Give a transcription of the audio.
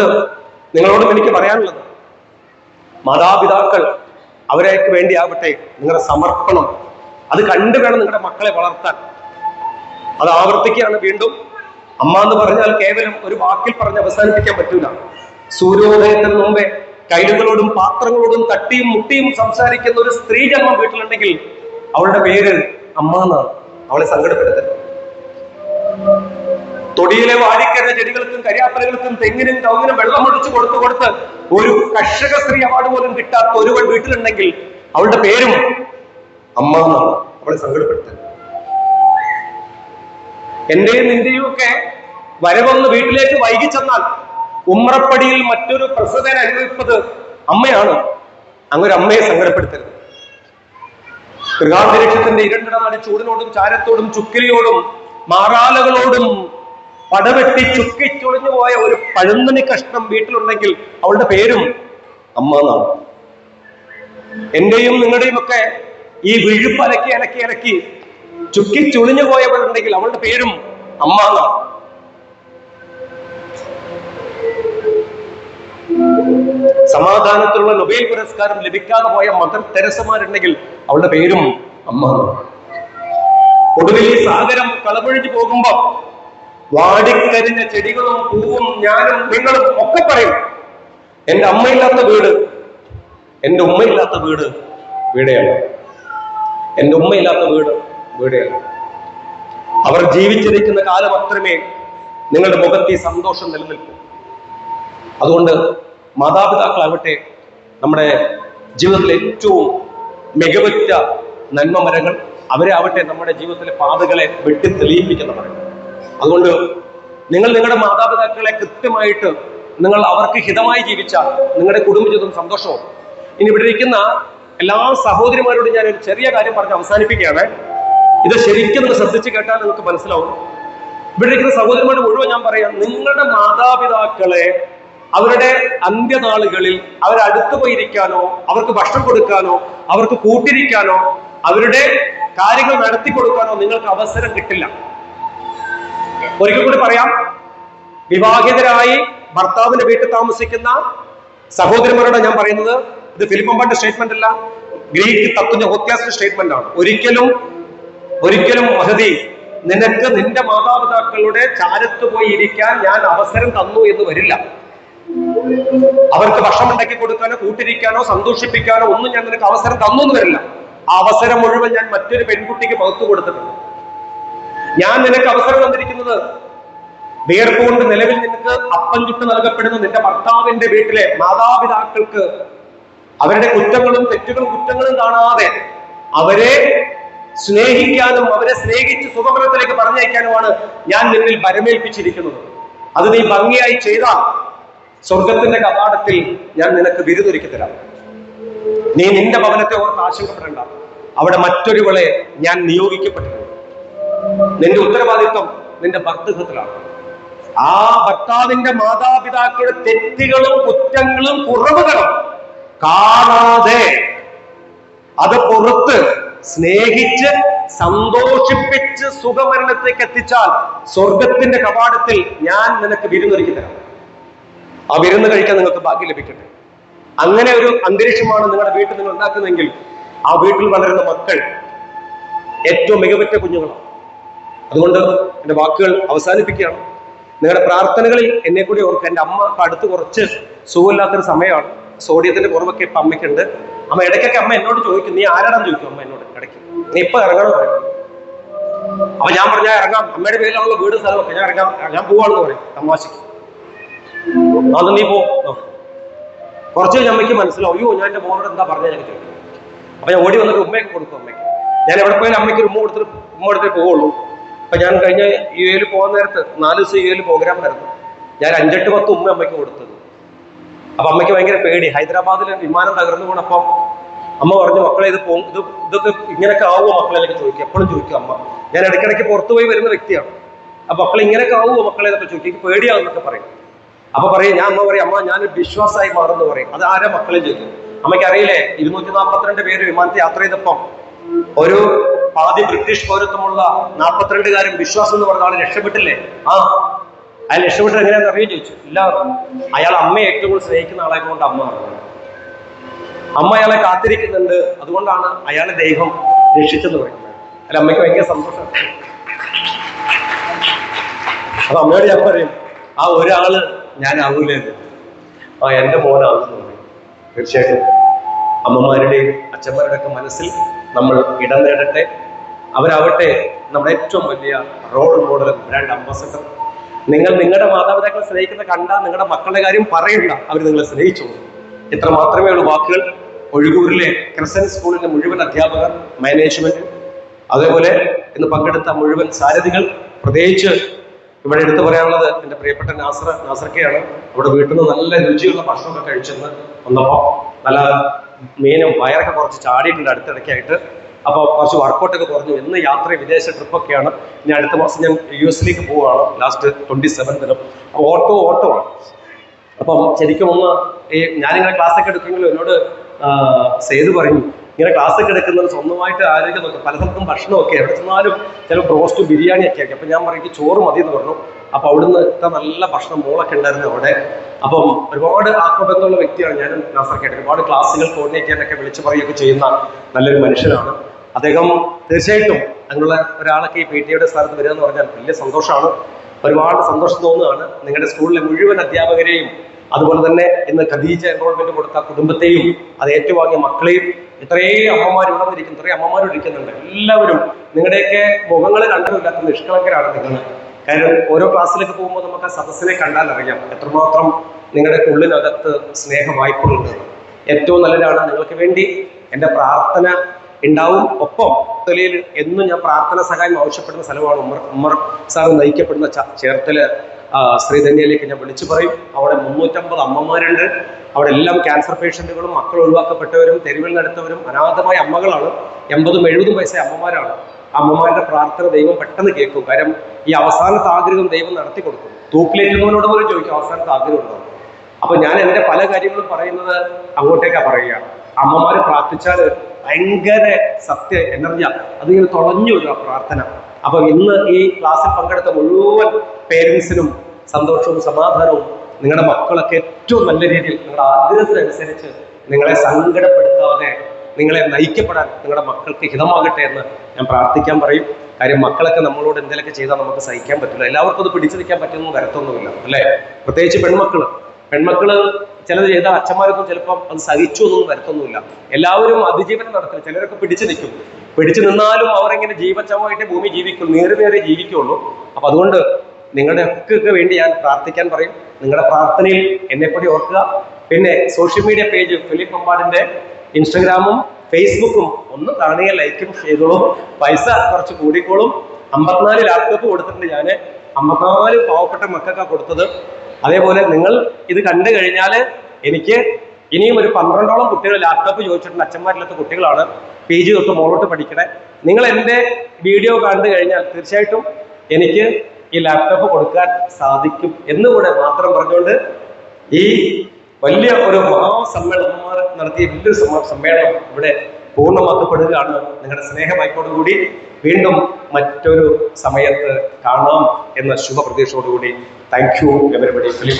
അതുകൊണ്ട് നിങ്ങളോടും എനിക്ക് പറയാനുള്ളത് മാതാപിതാക്കൾ അവരേക്ക് വേണ്ടിയാവട്ടെ നിങ്ങളുടെ സമർപ്പണം അത് കണ്ടു വേണം നിങ്ങളുടെ മക്കളെ വളർത്താൻ. അത് ആവർത്തിക്കുകയാണ് വീണ്ടും. അമ്മ എന്ന് പറഞ്ഞാൽ കേവലം ഒരു വാക്കിൽ പറഞ്ഞ് അവസാനിപ്പിക്കാൻ പറ്റൂല. സൂര്യോദയത്തിന് മുമ്പേ കൈലുകളോടും പാത്രങ്ങളോടും തട്ടിയും മുട്ടിയും സംസാരിക്കുന്ന ഒരു സ്ത്രീ ജന്മം വീട്ടിലുണ്ടെങ്കിൽ അവളുടെ പേര് അമ്മ എന്നാണ്. അവളെ സങ്കടപ്പെടുത്തരുത്. തൊടിയിലെ വാരിക്കര ചെടികൾക്കും കരിയാപ്പലകൾക്കും തെങ്ങിനും കവുങ്ങിനും വെള്ളം ഒഴിച്ചു കൊടുത്തു കൊടുത്ത് ഒരു കർഷക സ്ത്രീ അവാർഡ് പോലും കിട്ടാത്ത ഒരുവൾ വീട്ടിലുണ്ടെങ്കിൽ അവളുടെ പേരും അമ്മ എന്നാണ് അവളെ സങ്കടപ്പെടുത്തുക എന്റെയും നിന്റെയും ഒക്കെ വരവൊന്ന് വീട്ടിലേക്ക് വൈകി ചെന്നാൽ ഉമ്രപ്പടിയിൽ മറ്റൊരു പ്രസവന അനുഭവിപ്പത് അമ്മയാണ്. അങ്ങൊരു അമ്മയെ സങ്കടപ്പെടുത്തരുത്. ഗൃഹാന്തരീക്ഷത്തിന്റെ ഇരണ്ടിട നടി ചൂടിനോടും ചാരത്തോടും ചുക്കിലിയോടും മാറാലകളോടും പടവെട്ടി ചുക്കി ചുളിഞ്ഞു പോയ ഒരു പഴുന്നണി കഷ്ണം വീട്ടിലുണ്ടെങ്കിൽ അവളുടെ പേരും അമ്മ എന്നാണ്. എന്റെയും നിങ്ങളുടെയും ഒക്കെ ഈ വിഴുപ്പ് അലക്കി അലക്കി അലക്കി ചുക്കി ചുളിഞ്ഞു പോയവളുണ്ടെങ്കിൽ അവളുടെ പേരും അമ്മ എന്നാണ്. സമാധാനത്തിലുള്ള നൊബേൽ പുരസ്കാരം ലഭിക്കാതെ പോയ മദർ തെരസമാരുണ്ടെങ്കിൽ അവളുടെ പേരും അമ്മ ഒടുവിൽ ഈ സാഗരം കളപൊഴിഞ്ഞു പോകുമ്പോ വാടിക്കരിഞ്ഞ ചെടികളും പൂവും ഞാനും നിങ്ങളും ഒക്കെ പറയും. എന്റെ അമ്മയില്ലാത്ത വീട് എന്റെ ഉമ്മയില്ലാത്ത വീട് വീടെയാണ്. എന്റെ ഉമ്മയില്ലാത്ത വീട് വീടെയാണ്. അവർ ജീവിച്ചിരിക്കുന്ന കാലം അത്രമേ നിങ്ങളുടെ മുഖത്ത് ഈ സന്തോഷം നിലനിൽക്കും. അതുകൊണ്ട് മാതാപിതാക്കളാവട്ടെ നമ്മുടെ ജീവിതത്തിലെ ഏറ്റവും മികവുറ്റ നന്മ മരങ്ങൾ അവരെ ആവട്ടെ നമ്മുടെ ജീവിതത്തിലെ പാതകളെ വെട്ടി തെളിയിപ്പിക്കുന്നവർ അതുകൊണ്ട് നിങ്ങൾ നിങ്ങളുടെ മാതാപിതാക്കളെ കൃത്യമായിട്ട് നിങ്ങൾ അവർക്ക് ഹിതമായി ജീവിച്ചാൽ നിങ്ങളുടെ കുടുംബജീവിതം സന്തോഷവും ഇനി ഇവിടെ ഇരിക്കുന്ന എല്ലാ സഹോദരിമാരോടും ഞാൻ ഒരു ചെറിയ കാര്യം പറഞ്ഞ് അവസാനിപ്പിക്കുകയാണ്. ഇത് ശരിക്കും നിങ്ങൾ ശ്രദ്ധിച്ച് കേട്ടാൽ നിങ്ങൾക്ക് മനസ്സിലാവും. ഇവിടെ ഇരിക്കുന്ന സഹോദരിമാരോട് മുഴുവൻ ഞാൻ പറയാം നിങ്ങളുടെ മാതാപിതാക്കളെ അവരുടെ അന്ത്യനാളുകളിൽ അവരടുത്തു പോയിരിക്കാനോ അവർക്ക് ഭക്ഷണം കൊടുക്കാനോ അവർക്ക് കൂട്ടിരിക്കാനോ അവരുടെ കാര്യങ്ങൾ നടത്തി കൊടുക്കാനോ നിങ്ങൾക്ക് അവസരം കിട്ടില്ല. ഒരിക്കൽ കൂടി പറയാം. വിവാഹിതരായി ഭർത്താവിന്റെ വീട്ടിൽ താമസിക്കുന്ന സഹോദരിമാരോട് ഞാൻ പറയുന്നത്. ഇത് ഫിലിപ്പമ്പാന്റെ സ്റ്റേറ്റ്മെന്റ് അല്ല. ഗ്രീക്ക് തത്വ ഹോത്യാസിന്റെ സ്റ്റേറ്റ്മെന്റ് ആണ്. ഒരിക്കലും ഒരിക്കലും മഹതി നിനക്ക് നിന്റെ മാതാപിതാക്കളുടെ ചാരത്ത് പോയി ഇരിക്കാൻ ഞാൻ അവസരം തന്നു എന്ന് വരില്ല. അവർക്ക് ഭക്ഷണം ഉണ്ടാക്കി കൊടുക്കാനോ കൂട്ടിരിക്കാനോ സന്തോഷിപ്പിക്കാനോ ഒന്നും ഞാൻ നിനക്ക് അവസരം തന്നു എന്ന് വരില്ല. ആ അവസരം മുഴുവൻ ഞാൻ മറ്റൊരു പെൺകുട്ടിക്ക് പകുത്തു കൊടുത്തിട്ടുണ്ട്. ഞാൻ നിനക്ക് അവസരം തന്നിരിക്കുന്നത്. വേർപോണ്ട് നിലവിൽ നിനക്ക് അപ്പം ചുട്ട് നൽകപ്പെടുന്ന നിന്റെ ഭർത്താവിന്റെ വീട്ടിലെ മാതാപിതാക്കൾക്ക് അവരുടെ കുറ്റങ്ങളും തെറ്റുകളും കുറ്റങ്ങളും കാണാതെ അവരെ സ്നേഹിക്കാനും അവരെ സ്നേഹിച്ച് സുഖപ്രദത്തിലേക്ക് പറഞ്ഞയക്കാനുമാണ് ഞാൻ നിന്നിൽ പരമേൽപ്പിച്ചിരിക്കുന്നത് അത് നീ ഭംഗിയായി ചെയ്താൽ സ്വർഗത്തിന്റെ കവാടത്തിൽ ഞാൻ നിനക്ക് ബിരുദൊരുക്കി തരാം. നീ നിന്റെ ഭവനത്തെ ഓർത്ത് ആശങ്കപ്പെടേണ്ട. അവിടെ മറ്റൊരുവളെ ഞാൻ നിയോഗിക്കപ്പെട്ടിട്ടുണ്ട്. നിന്റെ ഉത്തരവാദിത്വം നിന്റെ ഭർത്തൃത്വത്തിലാണ് ആ ഭർത്താവിന്റെ മാതാപിതാക്കളുടെ തെറ്റുകളും കുറ്റങ്ങളും കുറവുകളും കാണാതെ അത് പുറത്ത് സ്നേഹിച്ച് സന്തോഷിപ്പിച്ച് സുഖമരണത്തേക്ക് എത്തിച്ചാൽ സ്വർഗത്തിന്റെ കവാടത്തിൽ ഞാൻ നിനക്ക് വിരുന്നൊരുക്കി തരാം. ആ വിരുന്ന് കഴിക്കാൻ നിങ്ങൾക്ക് ബാക്കി ലഭിക്കട്ടെ. അങ്ങനെ ഒരു അന്തരീക്ഷമാണ് നിങ്ങളുടെ വീട്ടിൽ നിങ്ങൾ ഉണ്ടാക്കുന്നതെങ്കിൽ ആ വീട്ടിൽ വളരുന്ന മക്കൾ ഏറ്റവും മികവുറ്റ കുഞ്ഞുങ്ങളാണ്. അതുകൊണ്ട് എന്റെ വാക്കുകൾ അവസാനിപ്പിക്കുകയാണ്. നിങ്ങളുടെ പ്രാർത്ഥനകളിൽ എന്നെ കൂടി ഓർക്കുക. എന്റെ അമ്മ അടുത്ത് കുറച്ച് സുഖമില്ലാത്തൊരു സമയമാണ്. സോഡിയത്തിന്റെ കുറവൊക്കെ ഇപ്പൊ അമ്മയ്ക്കുണ്ട്. അമ്മ ഇടയ്ക്കൊക്കെ അമ്മ എന്നോട് ചോദിക്കും നീ ആരാടാന്ന് ചോദിക്കും? അമ്മ എന്നോട് ഇടയ്ക്ക്. നീ ഇപ്പൊ ഇറങ്ങണം? പറയും. അപ്പൊ ഞാൻ പറഞ്ഞാൽ ഇറങ്ങാം. അമ്മയുടെ പേരിലുള്ള വീട് സ്ഥലമൊക്കെ ഞാൻ ഇറങ്ങാം. ഞാൻ പോവാണെന്ന് പറയും തമാശക്ക് അത് നീ പോ. കുറച്ച് അമ്മയ്ക്ക് മനസ്സിലാവും. അയ്യോ ഞാൻ എന്റെ മോനോട് എന്താ പറഞ്ഞ ഞാൻ ചോദിക്കും. അപ്പൊ ഞാൻ ഓടി വന്നിട്ട് ഉമ്മയൊക്കെ കൊടുക്കും അമ്മയ്ക്ക്. ഞാൻ എവിടെ പോയാലും അമ്മയ്ക്ക് ഒരു ഉമ്മ കൊടുത്തിട്ട് ഉമ്മ കൊടുത്തിട്ട് പോവുള്ളൂ. അപ്പൊ ഞാൻ കഴിഞ്ഞ യു എയിൽ പോകാൻ നേരത്ത് നാല് ദിവസം യു എയിൽ പ്രോഗ്രാം നടന്നു ഞാൻ അഞ്ചെട്ട് പത്ത് ഉമ്മ അമ്മയ്ക്ക് കൊടുത്തത്. അപ്പൊ അമ്മയ്ക്ക് ഭയങ്കര പേടി. ഹൈദരാബാദിൽ വിമാനം തകർന്നു പോണപ്പം അമ്മ പറഞ്ഞു മക്കളെ ഇത് പോകും ഇത് ഇതൊക്കെ ഇങ്ങനെയൊക്കെ ആവുമോ? മക്കളെ എന്നൊക്കെ ചോദിക്കും. എപ്പോഴും ചോദിക്കും അമ്മ. ഞാൻ ഇടയ്ക്കിടയ്ക്ക് പുറത്തു പോയി വരുന്ന വ്യക്തിയാണ്. അപ്പൊ മക്കൾ ഇങ്ങനെയൊക്കെ ആവുമോ മക്കളെ? എന്നൊക്കെ ചോദിക്കും. എനിക്ക് പേടിയാവുന്നൊക്കെ പറയും. അപ്പൊ പറയും ഞാൻ അമ്മ പറയും അമ്മ ഞാൻ വിശ്വാസമായി മാറുന്നു പറയും. അത് ആരാ മക്കളെ ചോദിക്കും. അമ്മയ്ക്ക് അറിയില്ലേ ഇരുന്നൂറ്റി നാൽപ്പത്തിരണ്ട് പേര് വിമാനത്തിൽ യാത്ര ചെയ്തപ്പം ഒരു പാതി ബ്രിട്ടീഷ് പൗരത്വമുള്ള നാൽപ്പത്തിരണ്ടുകാരൻ വിശ്വാസം എന്ന് പറഞ്ഞ ആൾ രക്ഷപ്പെട്ടില്ലേ? ആ. അയാൾ രക്ഷപ്പെട്ടത് എങ്ങനെയാണെന്ന് അറിയാൻ ചോദിച്ചു. ഇല്ല അയാൾ അമ്മയെ ഏറ്റവും കൂടുതൽ സ്നേഹിക്കുന്ന ആളായതുകൊണ്ട് അമ്മ അമ്മ അയാളെ കാത്തിരിക്കുന്നുണ്ട്. അതുകൊണ്ടാണ് അയാളെ ദൈവം രക്ഷിച്ചെന്ന് പറയുന്നത്. അല്ല അമ്മയ്ക്ക് ഭയങ്കര സന്തോഷം. അപ്പൊ അമ്മയോട് ഞാൻ പറയും ആ ഒരാൾ ഞാൻ ആവൂലേ എന്ന്. ആ എന്റെ മോനാകുന്നു പറയും. തീർച്ചയായിട്ടും. അമ്മമാരുടെയും അച്ഛന്മാരുടെ ഒക്കെ മനസ്സിൽ നമ്മൾ ഇടം നേടട്ടെ. അവരാവട്ടെ നമ്മുടെ ഏറ്റവും വലിയ റോൾ മോഡൽ ബ്രാൻഡ് അംബാസഡർ നിങ്ങൾ നിങ്ങളുടെ മാതാപിതാക്കളെ സ്നേഹിക്കുന്ന കണ്ട നിങ്ങളുടെ മക്കളുടെ കാര്യം പറയണ്ട. അവർ നിങ്ങളെ സ്നേഹിച്ചു ഇത്ര മാത്രമേ ഉള്ളൂ വാക്കുകൾ. ഒഴുകൂരിലെ ക്രിസ്ത്യൻ സ്കൂളിന്റെ മുഴുവൻ അധ്യാപകർ മാനേജ്മെന്റ് അതേപോലെ ഇന്ന് പങ്കെടുത്ത മുഴുവൻ സാരഥികൾ പ്രത്യേകിച്ച് ഇവിടെ എടുത്തു പറയാനുള്ളത് എന്റെ പ്രിയപ്പെട്ട നാസർ നാസർക്കയാണ്. അവിടെ വീട്ടിൽ നിന്ന് നല്ല രുചിയുള്ള ഭക്ഷണമൊക്കെ കഴിച്ചെന്ന് വന്നപ്പോൾ നല്ല മീനും വയറൊക്കെ കുറച്ച് ചാടിയിട്ടുണ്ട് അടുത്തിടയ്ക്കായിട്ട്. അപ്പോൾ കുറച്ച് വർക്കൗട്ടൊക്കെ കുറഞ്ഞു. ഇന്ന് യാത്ര വിദേശ ട്രിപ്പൊക്കെയാണ് ഇനി അടുത്ത മാസം ഞാൻ യു എസിലേക്ക് പോവുകയാണ്. ലാസ്റ്റ് ട്വന്റി സെവൻത്തിനും അപ്പോൾ ഓട്ടോ ഓട്ടോ ആണ്. അപ്പം ശരിക്കും ഒന്ന് ഈ ഞാനിങ്ങനെ ക്ലാസ്സൊക്കെ എടുക്കുമെങ്കിലും എന്നോട് സേതു പറഞ്ഞു ഇങ്ങനെ ക്ലാസ് ഒക്കെ എടുക്കുന്നത് സ്വന്തമായിട്ട് ആരോഗ്യം നോക്കാം. പല സ്ഥലത്തും ഭക്ഷണമൊക്കെ എവിടെ ചെന്നാലും ചില ബ്രോസ്റ്റ് ബിരിയാണി ഒക്കെ ആക്കി അപ്പം ഞാൻ പറയും ചോറ് മതി എന്ന് പറഞ്ഞു. അപ്പം അവിടുന്ന് നല്ല ഭക്ഷണം മോളൊക്കെ ഉണ്ടായിരുന്നു അവിടെ. അപ്പം ഒരുപാട് ആത്മബന്ധമുള്ള വ്യക്തിയാണ് ഞാൻ ആയിട്ട് ഒരുപാട് ക്ലാസ്സുകൾ കോർഡിനേറ്റ് ചെയ്യാനൊക്കെ വിളിച്ചു പറയുകയൊക്കെ ചെയ്യുന്ന നല്ലൊരു മനുഷ്യനാണ്. അദ്ദേഹം തീർച്ചയായിട്ടും അങ്ങനെയുള്ള ഒരാളൊക്കെ ഈ പി ടിയുടെ സ്ഥലത്ത് വരിക എന്ന് പറഞ്ഞാൽ വലിയ സന്തോഷമാണ്. ഒരുപാട് സന്തോഷം തോന്നുകയാണ്. നിങ്ങളുടെ സ്കൂളിലെ മുഴുവൻ അധ്യാപകരെയും അതുപോലെ തന്നെ ഇന്ന് ഖദീജ എൻറോൾമെന്റ് കൊടുത്ത കുടുംബത്തെയും അത് ഏറ്റുവാങ്ങിയ മക്കളെയും ഇത്രയും അമ്മമാർ ഇവിടെ വന്നിരിക്കുന്നു ഇത്രയും അമ്മമാർ ഇരിക്കുന്നുണ്ട്. എല്ലാവരും നിങ്ങളുടെയൊക്കെ മുഖങ്ങൾ കണ്ടതില്ലാത്ത നിഷ്കളങ്കരാണ് നിങ്ങൾ. കാരണം ഓരോ ക്ലാസ്സിലേക്ക് പോകുമ്പോൾ നമുക്ക് ആ സദസ്സിനെ കണ്ടാൽ അറിയാം എത്രമാത്രം നിങ്ങളുടെ ഉള്ളിനകത്ത് സ്നേഹ വായ്പകളുണ്ട് ഏറ്റവും നല്ലതാണ് നിങ്ങൾക്ക് വേണ്ടി എന്റെ പ്രാർത്ഥന ഉണ്ടാവും. ഒപ്പം തൊലിയിൽ എന്നും ഞാൻ പ്രാർത്ഥന സഹായം ആവശ്യപ്പെടുന്ന സ്ഥലമാണ് ഉമർ ഉമ്മർ സാർ നയിക്കപ്പെടുന്ന ചേർത്തല ശ്രീധന്യയിലേക്ക് ഞാൻ വിളിച്ചു പറയും. അവിടെ മുന്നൂറ്റമ്പത് അമ്മമാരുണ്ട്. അവിടെ എല്ലാം ക്യാൻസർ പേഷ്യന്റുകളും മക്കൾ ഒഴിവാക്കപ്പെട്ടവരും തെരുവിൽ നടത്തവരും അനാഥമായ അമ്മകളാണ്. എൺപതും എഴുപതും വയസ്സേ അമ്മമാരാണ്. അമ്മമാരുടെ പ്രാർത്ഥന ദൈവം പെട്ടെന്ന് കേൾക്കും. കാരണം ഈ അവസാനത്തെ ആഗ്രഹം ദൈവം നടത്തി കൊടുക്കും. തൂക്കിലേറ്റുന്നവനോട് പോലും ചോദിക്കും അവസാനത്തെ ആഗ്രഹം ഉണ്ടോ അപ്പൊ ഞാൻ എന്റെ പല കാര്യങ്ങളും പറയുന്നത് അങ്ങോട്ടേക്കാ പറയുക. അമ്മമാര് പ്രാർത്ഥിച്ചാൽ ഭയങ്കര സത്യ എനർജിയാണ് അതിങ്ങനെ തുളഞ്ഞു ആ പ്രാർത്ഥന. അപ്പൊ ഇന്ന് ഈ ക്ലാസ്സിൽ പങ്കെടുത്ത മുഴുവൻ പേരൻസിനും സന്തോഷവും സമാധാനവും നിങ്ങളുടെ മക്കളൊക്കെ ഏറ്റവും നല്ല രീതിയിൽ നിങ്ങളുടെ ആഗ്രഹത്തിനനുസരിച്ച് നിങ്ങളെ സങ്കടപ്പെടുത്താതെ നിങ്ങളെ നയിക്കപ്പെടാൻ നിങ്ങളുടെ മക്കൾക്ക് ഹിതമാകട്ടെ എന്ന് ഞാൻ പ്രാർത്ഥിക്കാൻ പറയും. കാര്യം മക്കളൊക്കെ നമ്മളോട് എന്തെങ്കിലുമൊക്കെ ചെയ്താൽ നമുക്ക് സഹിക്കാൻ പറ്റില്ല. എല്ലാവർക്കും അത് പിടിച്ചു നിൽക്കാൻ പറ്റുമെന്ന് വരത്തൊന്നുമില്ല അല്ലേ? പ്രത്യേകിച്ച് പെൺമക്കൾ പെൺമക്കൾ ചിലത് ചെയ്ത അച്ഛന്മാരൊന്നും ചിലപ്പം അത് സഹിച്ചു എന്നൊന്നും വരത്തൊന്നുമില്ല. എല്ലാവരും അതിജീവനം നടത്തില്ല ചിലരൊക്കെ പിടിച്ചു നിൽക്കും. പിടിച്ചു നിന്നാലും അവർ എങ്ങനെ ജീവച്ചമായിട്ട് ഭൂമി ജീവിക്കും നേരെ നേരെ ജീവിക്കുള്ളൂ. അപ്പൊ അതുകൊണ്ട് നിങ്ങളുടെ ഒക്കെ വേണ്ടി ഞാൻ പ്രാർത്ഥിക്കാൻ പറയും. നിങ്ങളുടെ പ്രാർത്ഥനയിൽ എന്നെപ്പറ്റി ഓർക്കുക. പിന്നെ സോഷ്യൽ മീഡിയ പേജ് ഫിലിപ്പ് അമ്പാടിന്റെ ഇൻസ്റ്റഗ്രാമും ഫേസ്ബുക്കും ഒന്ന് കാണുക ലൈക്കും ചെയ്തോളൂ. പൈസ കുറച്ച് കൂടിക്കോളും. അമ്പത്തിനാല് ലാപ്ടോപ്പ് കൊടുത്തിട്ടുണ്ട് ഞാൻ അമ്പത്തിനാല് പാവപ്പെട്ട മക്കൾക്കാണ് കൊടുത്തത്. അതേപോലെ നിങ്ങൾ ഇത് കണ്ടു കഴിഞ്ഞാൽ എനിക്ക് ഇനിയും ഒരു പന്ത്രണ്ടോളം കുട്ടികൾ ലാപ്ടോപ്പ് ചോദിച്ചിട്ടുണ്ട്. അച്ഛന്മാരില്ലാത്ത കുട്ടികളാണ് പി ജി തൊട്ട് മുകളോട്ട് പഠിക്കണേ. നിങ്ങൾ എന്റെ വീഡിയോ കണ്ടു കഴിഞ്ഞാൽ തീർച്ചയായിട്ടും എനിക്ക് ഈ ലാപ്ടോപ്പ് കൊടുക്കാൻ സാധിക്കും എന്നുകൂടെ മാത്രം പറഞ്ഞുകൊണ്ട് ഈ വലിയ ഒരു മഹാസമ്മേളനമാർ നടത്തിയ വലിയൊരു സമ്മ- സമ്മേളനം ഇവിടെ പൂർണമാക്കപ്പെടുകയാണ്. നിങ്ങളുടെ സ്നേഹമായിക്കോടുകൂടി വീണ്ടും മറ്റൊരു സമയത്ത് കാണാം എന്ന ശുഭപ്രതീക്ഷയോടുകൂടി താങ്ക് യു എവരിബഡി ഫിലിം